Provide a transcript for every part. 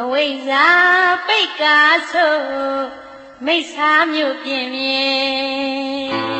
အဝိဇ္ဇာပိတ်ကားဆိုမိစ္ဆာမျိုးပြင်းမြင်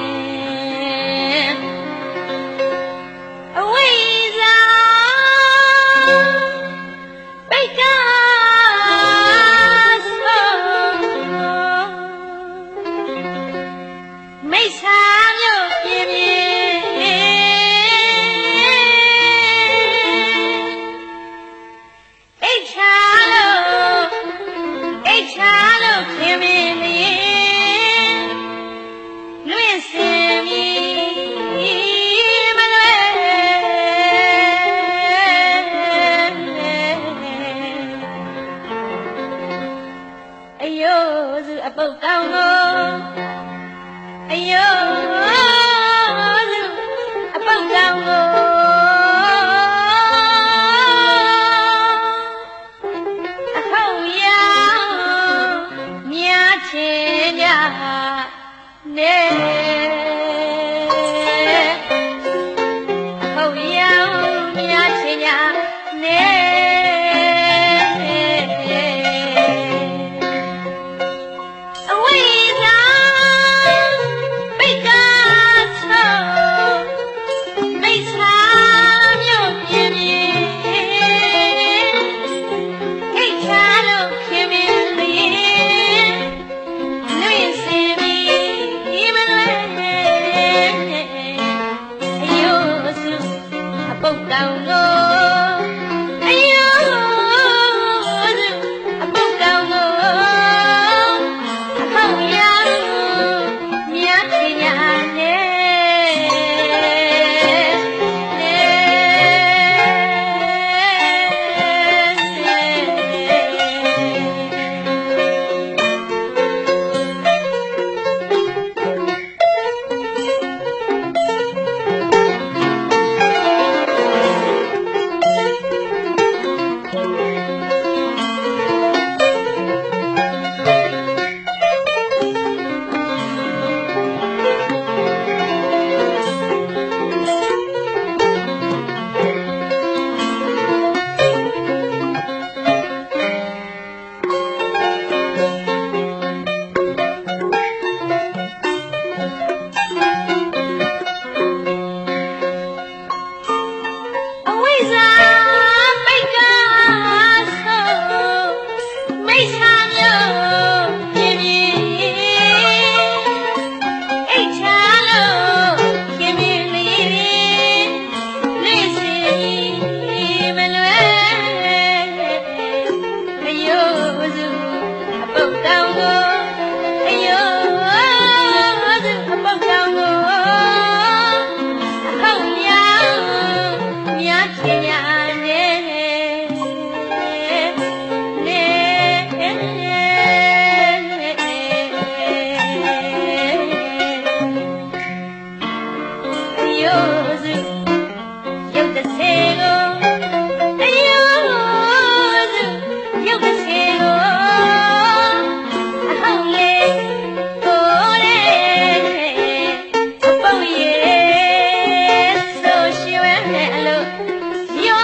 စုအပုတ်ကောင်းကိုအယောစုအပုတ်ကောင်းကိုအခုရောမြားချင်ကြနေ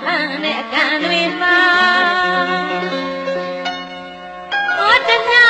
ဖန်တဲ့အကံတွေမှာဟောတနာ